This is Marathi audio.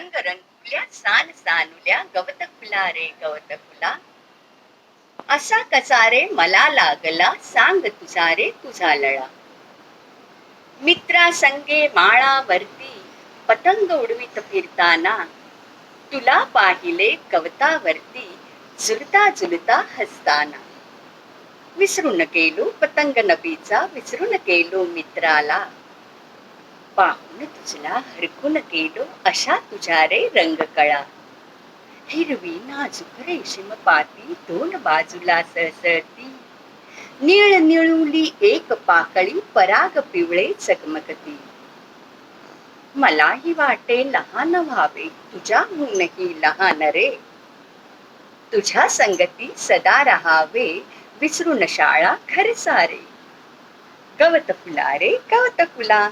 रंग रंगुल्या सान सानुल्या गवत फुला रे गवत फुला असा कसा रे मला लागला सांग तुझा रे तुझा लळा. मित्रा संगे माळावरती पतंग उडवीत फिरताना तुला पाहिले कवतावरती झुलता झुलता हसताना. विसरून गेलो पतंग नबीचा विसरून गेलो मित्राला. पाहून तुझला हरकून गेलो अशा तुझ्या रे रंगकळा. हिरवी नाजूक रेशीम पाती दोन बाजूला सळसळती. निळ निळुली एक पाकळी पराग पिवळे चकमकती. मलाही वाटे लहान व्हावे तुझ्याहूनही लहान रे. तुझ्या संगती सदा राहावे विसरून शाळा खरे सारे. गवत फुला रे गवत फुला.